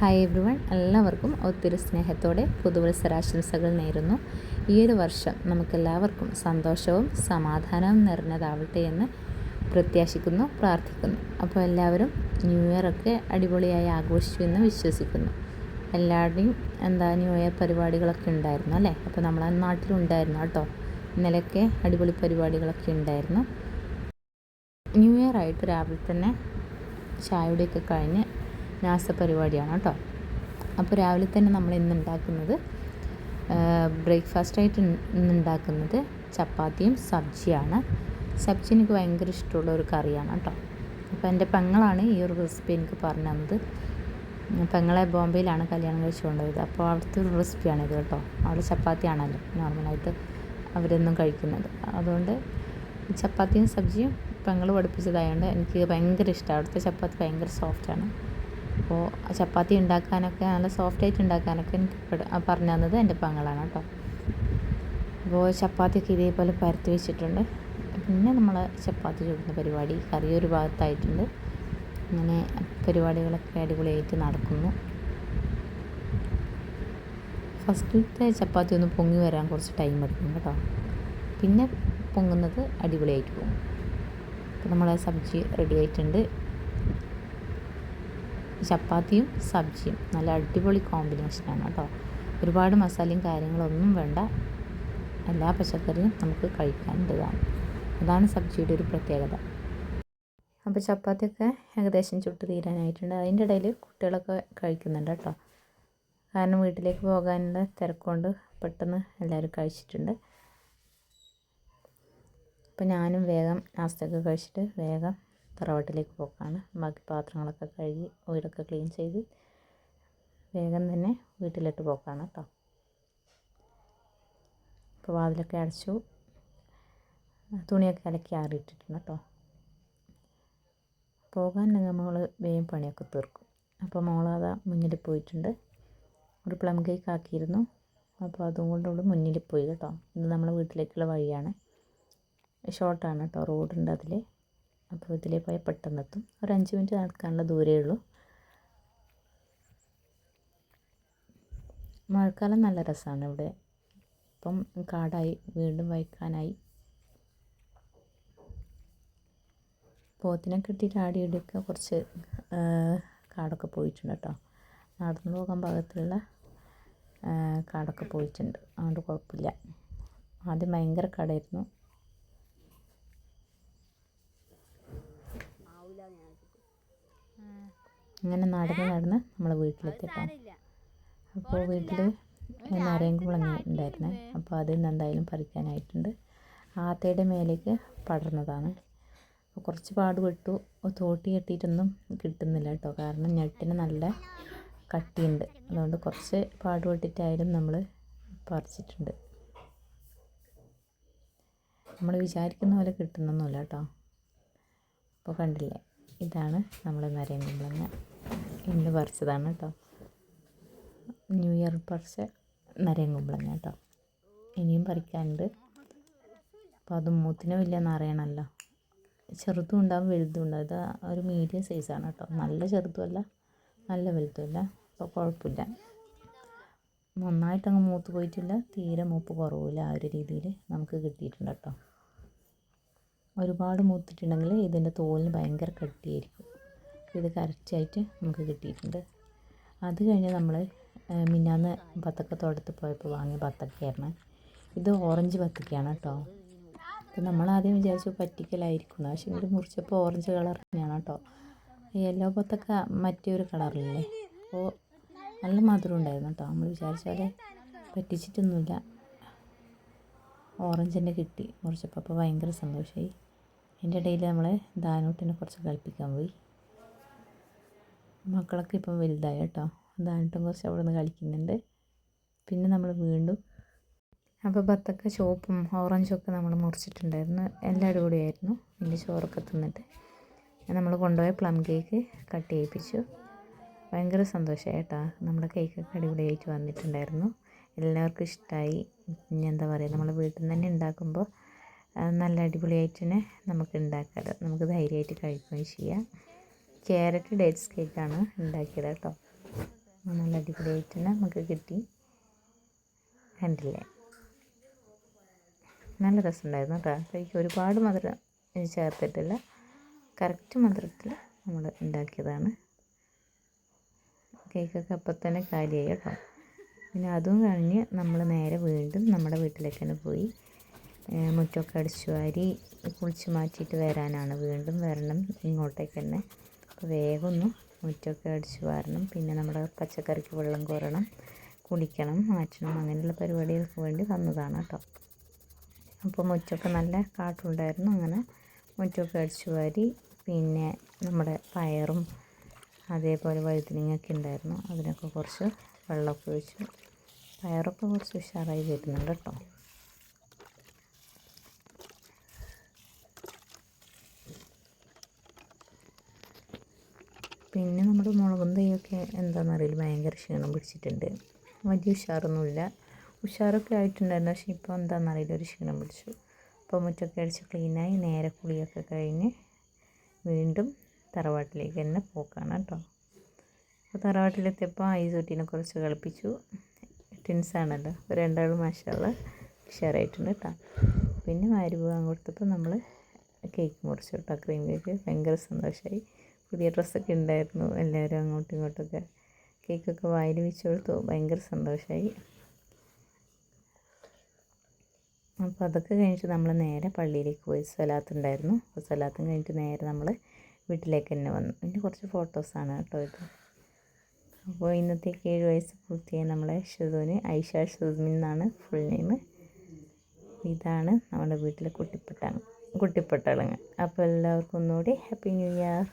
Hi every one എല്ലാവർക്കും ഒത്തിരി സ്നേഹത്തോടെ പുതുവത്സരാശംസകൾ നേരുന്നു. ഈ ഒരു വർഷം നമുക്കെല്ലാവർക്കും സന്തോഷവും സമാധാനവും നിറഞ്ഞതാവട്ടെ എന്ന് പ്രത്യാശിക്കുന്നു പ്രാർത്ഥിക്കുന്നു. അപ്പോൾ എല്ലാവരും ന്യൂ ഇയർ ഒക്കെ അടിപൊളിയായി ആഘോഷിച്ചു എന്ന് വിശ്വസിക്കുന്നു. എല്ലാവരുടെയും എന്താ ന്യൂ ഇയർ പരിപാടികളൊക്കെ ഉണ്ടായിരുന്നു അല്ലേ? അപ്പോൾ നമ്മളെ നാട്ടിലുണ്ടായിരുന്നു കേട്ടോ. ഇന്നലെയൊക്കെ അടിപൊളി പരിപാടികളൊക്കെ ഉണ്ടായിരുന്നു. ന്യൂ ഇയർ ആയിട്ട് രാവിലെ തന്നെ ചായയുടെയൊക്കെ കഴിഞ്ഞ് നാസ പരിപാടിയാണ് കേട്ടോ. അപ്പോൾ രാവിലെ തന്നെ നമ്മൾ ഇന്ന് ഉണ്ടാക്കുന്നത് ബ്രേക്ക്ഫാസ്റ്റായിട്ട് ഇന്ന് ഉണ്ടാക്കുന്നത് ചപ്പാത്തിയും സബ്ജിയാണ്. സബ്ജി എനിക്ക് ഭയങ്കര ഇഷ്ടമുള്ള ഒരു കറിയാണ് കേട്ടോ. അപ്പോൾ എന്റെ പെങ്ങളാണ് ഈ ഒരു റെസിപ്പി എനിക്ക് പറഞ്ഞു തന്നത്. പെങ്ങളെ ബോംബെയിലാണ് കല്യാണം കഴിച്ചു കൊണ്ടുപോയത്. അപ്പോൾ അവിടുത്തെ ഒരു റെസിപ്പിയാണ് ഇത് കേട്ടോ. അവിടെ ചപ്പാത്തിയാണല്ലോ നോർമലായിട്ട് അവരൊന്നും കഴിക്കുന്നത്. അതുകൊണ്ട് ചപ്പാത്തിയും സബ്ജിയും പെങ്ങൾ പഠിപ്പിച്ചതായതുകൊണ്ട് എനിക്ക് ഭയങ്കര ഇഷ്ടമാണ്. അവിടുത്തെ ചപ്പാത്തി ഭയങ്കര സോഫ്റ്റാണ്. അപ്പോൾ ചപ്പാത്തി ഉണ്ടാക്കാനൊക്കെ നല്ല സോഫ്റ്റായിട്ട് ഉണ്ടാക്കാനൊക്കെ എനിക്ക് പറഞ്ഞു തന്നത് എന്റെ പങ്ങളാണ് കേട്ടോ. അപ്പോൾ ചപ്പാത്തിയൊക്കെ ഇതേപോലെ പരത്തി വെച്ചിട്ടുണ്ട്. പിന്നെ നമ്മൾ ചപ്പാത്തി ചുടുന്ന പരിപാടി കറി ഒരു ഭാഗത്തായിട്ടുണ്ട്. അങ്ങനെ പരിപാടികളൊക്കെ അടിപൊളിയായിട്ട് നടക്കുന്നു. ഫസ്റ്റിലത്തെ ചപ്പാത്തി ഒന്ന് പൊങ്ങി വരാൻ കുറച്ച് ടൈം എടുക്കും കേട്ടോ. പിന്നെ പൊങ്ങുന്നത് അടിപൊളിയായിട്ട് പോകും. അപ്പോൾ നമ്മളെ സബ്ജി റെഡി ആയിട്ടുണ്ട്. ചപ്പാത്തിയും സബ്ജിയും. നല്ല അടിപൊളി കോമ്പിനേഷനാണ് കേട്ടോ. ഒരുപാട് മസാലയും കാര്യങ്ങളൊന്നും വേണ്ട. എല്ലാ പച്ചക്കറിയും നമുക്ക് കഴിക്കാനുള്ളതാണ് അതാണ് സബ്ജിയുടെ ഒരു പ്രത്യേകത. അപ്പോൾ ചപ്പാത്തിയൊക്കെ ഏകദേശം ചുട്ട് തീരാനായിട്ടുണ്ട്. അതിന്റെ ഇടയിൽ കുട്ടികളൊക്കെ കഴിക്കുന്നുണ്ട് കേട്ടോ. കാരണം വീട്ടിലേക്ക് പോകാനുള്ള തിരക്കുകൊണ്ട് പെട്ടെന്ന് എല്ലാവരും കഴിച്ചിട്ടുണ്ട്. അപ്പോൾ ഞാനും വേഗം നാസ്തയൊക്കെ കഴിച്ചിട്ട് വേഗം തറവാട്ടിലേക്ക് പോക്കാണ്. ബാക്കി പാത്രങ്ങളൊക്കെ കഴുകി വീടൊക്കെ ക്ലീൻ ചെയ്ത് വേഗം തന്നെ വീട്ടിലിട്ട് പോക്കാണ് കേട്ടോ ഇപ്പോൾ വാതിലൊക്കെ അടച്ചു. തുണിയൊക്കെ അലക്കി ആറിയിട്ടിട്ടുണ്ട് കേട്ടോ പോകാൻ നമ്മൾ വേഗം പണിയൊക്കെ തീർക്കും. അപ്പോൾ മോളത് മുന്നിൽ പോയിട്ടുണ്ട്. ഒരു പ്ലം കേക്ക് ആക്കിയിരുന്നു. അപ്പോൾ അതും കൊണ്ട് മുന്നിൽ പോയി കേട്ടോ ഇത് നമ്മളെ വീട്ടിലേക്കുള്ള വഴിയാണ്. ഷോർട്ടാണ് കേട്ടോ റോഡുണ്ട് അതിൽ അപ്പോൾ ഇതിലേ പോയാൽ പെട്ടെന്ന് എത്തും ഒരു അഞ്ച് മിനിറ്റ് നടക്കാനുള്ള ദൂരേ ഉള്ളൂ. മഴക്കാലം നല്ല രസമാണ് ഇവിടെ. ഇപ്പം കാടായി വീണ്ടും വയ്ക്കാനായി പോത്തിനെ കെട്ടിയിട്ട് ആടിയിടിയൊക്കെ കുറച്ച് കാടൊക്കെ പോയിട്ടുണ്ട് കേട്ടോ. നടന്നു പോകാൻ പാകത്തിലുള്ള കാടൊക്കെ പോയിട്ടുണ്ട്. അതുകൊണ്ട് കുഴപ്പമില്ല. ആദ്യം ഭയങ്കര കടയായിരുന്നു അങ്ങനെ നടന്ന് നടന്ന് നമ്മൾ വീട്ടിലെത്തിയപ്പോൾ അപ്പോൾ വീട്ടിൽ നരയൻകുളങ്ങ ഉണ്ടായിരുന്നേ. അപ്പോൾ അതിൽ നിന്ന് എന്തായാലും പറിക്കാനായിട്ടുണ്ട്. ആത്തയുടെ മേലേക്ക് പടർന്നതാണ്. അപ്പോൾ കുറച്ച് പാടുപെട്ടു. തോട്ടി കെട്ടിയിട്ടൊന്നും കിട്ടുന്നില്ല കേട്ടോ. കാരണം ഞെട്ടിന് നല്ല കട്ടിയുണ്ട്. അതുകൊണ്ട് കുറച്ച് പാട് പാടുപെട്ടിട്ടായാലും നമ്മൾ പറിച്ചിട്ടുണ്ട്. നമ്മൾ വിചാരിക്കുന്ന പോലെ കിട്ടുന്നൊന്നുമില്ല കേട്ടോ. അപ്പോൾ കണ്ടില്ലേ? ഇതാണ് നമ്മൾ നരേന്ദ്രകുളങ്ങ ഇന്ന് പറിച്ചതാണ് കേട്ടോ. ന്യൂ ഇയർ പറിച്ച നരേങ്കുമ്പളങ്ങ കേട്ടോ. ഇനിയും പറിക്കാനുണ്ട്. അപ്പോൾ അത് മൂത്തിനും ഇല്ലെന്ന് അറിയണമല്ലോ ചെറുതും ഉണ്ടാവും വലുതും ഉണ്ടാവും. ഇത് ഒരു മീഡിയം സൈസാണ് കേട്ടോ. നല്ല ചെറുതുമല്ല നല്ല വലുതുമല്ല. അപ്പോൾ കുഴപ്പമില്ല. നന്നായിട്ടങ്ങ് മൂത്ത് പോയിട്ടില്ല. തീരെ മൂപ്പ് കുറവില്ല ആ ഒരു രീതിയിൽ നമുക്ക് കിട്ടിയിട്ടുണ്ട് കേട്ടോ. ഒരുപാട് മൂത്തിട്ടുണ്ടെങ്കിൽ ഇതിന്റെ തോലിന് ഭയങ്കര കട്ടിയായിരിക്കും. ഇത് കറക്റ്റായിട്ട് നമുക്ക് കിട്ടിയിട്ടുണ്ട്. അത് കഴിഞ്ഞ് നമ്മൾ മിന്നാന്ന് ബത്തക്ക തോട്ടത്തിൽ പോയപ്പോൾ വാങ്ങിയ ബത്തക്കയായിരുന്നു ഇത് ഓറഞ്ച് ബത്തക്കയാണ് കേട്ടോ. അപ്പോൾ നമ്മൾ ആദ്യം വിചാരിച്ചു പറ്റിക്കലായിരിക്കും പക്ഷെ ഇത് മുറിച്ചപ്പോൾ ഓറഞ്ച് കളർ തന്നെയാണ് കേട്ടോ. യെല്ലോ ബത്തക്ക മറ്റൊരു കളറിലല്ലേ? അപ്പോൾ നല്ല മധുരം ഉണ്ടായിരുന്നു കേട്ടോ. നമ്മൾ വിചാരിച്ച പോലെ പറ്റിച്ചിട്ടൊന്നുമില്ല. ഓറഞ്ച് തന്നെ കിട്ടി. മുറിച്ചപ്പോൾ അപ്പോൾ ഭയങ്കര സന്തോഷമായി. അതിന്റെ ഇടയിൽ നമ്മൾ ദാനൂട്ടിനെ കുറച്ച് കളിപ്പിക്കാൻ പോയി. മക്കളൊക്കെ ഇപ്പം വലുതായി കേട്ടോ. അതായിട്ടും കുറച്ച് അവിടെ നിന്ന് കളിക്കുന്നുണ്ട്. പിന്നെ നമ്മൾ വീണ്ടും അപ്പോൾ ബത്തക്ക ചോപ്പും ഓറഞ്ചും ഒക്കെ നമ്മൾ മുറിച്ചിട്ടുണ്ടായിരുന്നു. എല്ലാവരും കൂടിയായിരുന്നു വലിയ ചോറൊക്കെ തിന്നിട്ട് നമ്മൾ കൊണ്ടുപോയ പ്ലം കേക്ക് കട്ട് ചെയ്യിപ്പിച്ചു. ഭയങ്കര സന്തോഷമായി കേട്ടോ. നമ്മുടെ കേക്കൊക്കെ അടിപൊളിയായിട്ട് വന്നിട്ടുണ്ടായിരുന്നു. എല്ലാവർക്കും ഇഷ്ടമായി. ഇനി എന്താ പറയുക നമ്മൾ വീട്ടിൽ നിന്ന് തന്നെ ഉണ്ടാക്കുമ്പോൾ നല്ല അടിപൊളിയായിട്ട് തന്നെ നമുക്ക് ഉണ്ടാക്കാമല്ലോ. നമുക്ക് ധൈര്യമായിട്ട് കഴിക്കുകയും ചെയ്യാം. ക്യാരറ്റ് ഡേറ്റ്സ് കേക്കാണ് ഉണ്ടാക്കിയത് കേട്ടോ. നല്ല അടിപൊളിയായിട്ട് തന്നെ നമുക്ക് കിട്ടി. കണ്ടില്ലേ? നല്ല രസമുണ്ടായിരുന്നു കേട്ടോ. കഴിക്കും ഒരുപാട് മധുരം ചേർത്തിട്ടില്ല. കറക്റ്റ് മധുരത്തിൽ നമ്മൾ ഉണ്ടാക്കിയതാണ്. കേക്കൊക്കെ അപ്പം തന്നെ കാലിയായി കേട്ടോ. പിന്നെ അതും കഴിഞ്ഞ് നമ്മൾ നേരെ വീണ്ടും നമ്മുടെ വീട്ടിലേക്ക് തന്നെ പോയി. മുറ്റമൊക്കെ അടിച്ചു വാരി കുളിച്ച് മാറ്റിയിട്ട് വരാനാണ്. വീണ്ടും വരണം ഇങ്ങോട്ടേക്ക് തന്നെ. വേഗം ഒന്ന് മുറ്റമൊക്കെ അടിച്ച് വാരണം. പിന്നെ നമ്മുടെ പച്ചക്കറിക്ക് വെള്ളം കോരണം കുടിക്കണം മാറ്റണം. അങ്ങനെയുള്ള പരിപാടികൾക്ക് വേണ്ടി വന്നതാണ് കേട്ടോ. അപ്പോൾ മുറ്റമൊക്കെ നല്ല കാട്ടുണ്ടായിരുന്നു അങ്ങനെ മുറ്റമൊക്കെ അടിച്ച് വാരി പിന്നെ നമ്മുടെ പയറും അതേപോലെ വഴുതനങ്ങയൊക്കെ ഉണ്ടായിരുന്നു. അതിനൊക്കെ കുറച്ച് വെള്ളമൊക്കെ ഒഴിച്ചു പയറൊക്കെ കുറച്ച് ഉഷാറായി വരുന്നുണ്ട് കേട്ടോ. പിന്നെ നമ്മുടെ മുളകും തൈയൊക്കെ എന്താണെന്നറിയില്ല ഭയങ്കര ക്ഷീണം പിടിച്ചിട്ടുണ്ട്. വലിയ ഉഷാറൊന്നുമില്ല. ഉഷാറൊക്കെ ആയിട്ടുണ്ടായിരുന്നു. പക്ഷേ ഇപ്പോൾ എന്താണെന്നറിയില്ല ഒരു ക്ഷീണം പിടിച്ചു. അപ്പോൾ മുറ്റൊക്കെ അടിച്ച് ക്ലീനായി നേരെ കുളിയൊക്കെ കഴിഞ്ഞ് വീണ്ടും തറവാട്ടിലേക്ക് തന്നെ പോക്കാണ് കേട്ടോ. അപ്പോൾ തറവാട്ടിലെത്തിയപ്പോൾ ഐസൂട്ടിനെ കുറച്ച് കളിപ്പിച്ചു. ട്വിൻസാണല്ലോ അപ്പോൾ രണ്ടാളും മാഷാള്ള ഉഷാറായിട്ടുണ്ട് കേട്ടോ. പിന്നെ മാരി പോകാൻ കൊടുത്തപ്പോൾ നമ്മൾ കേക്ക് മുറിച്ചു കേട്ടോ ക്രീം കേക്ക് ഭയങ്കര സന്തോഷമായി പുതിയ ഡ്രസ്സൊക്കെ ഉണ്ടായിരുന്നു. എല്ലാവരും അങ്ങോട്ടും ഇങ്ങോട്ടൊക്കെ കേക്കൊക്കെ വായിൽ വെച്ച് കൊടുത്തു. ഭയങ്കര സന്തോഷമായി അപ്പോൾ അതൊക്കെ കഴിഞ്ഞിട്ട് നമ്മൾ നേരെ പള്ളിയിലേക്ക് പോയി. സ്വലാത്തുണ്ടായിരുന്നു അപ്പോൾ സ്വലാത്തും കഴിഞ്ഞിട്ട് നേരെ നമ്മൾ വീട്ടിലേക്ക് തന്നെ വന്നു. പിന്നെ കുറച്ച് ഫോട്ടോസാണ് കേട്ടോ ഇത്. അപ്പോൾ ഇന്നത്തേക്ക് ഏഴ് വയസ്സ് പൂർത്തിയായി നമ്മളെ ഷുദൂന് ഐഷ ഷുദ്മിൻ എന്നാണ് ഫുൾ നെയിം ഇതാണ് നമ്മുടെ വീട്ടിലെ കുട്ടിപ്പട്ടാണ് കുട്ടിപ്പട്ടാളങ്ങ് അപ്പോൾ എല്ലാവർക്കും ഒന്നുകൂടി ഹാപ്പി ന്യൂ ഇയർ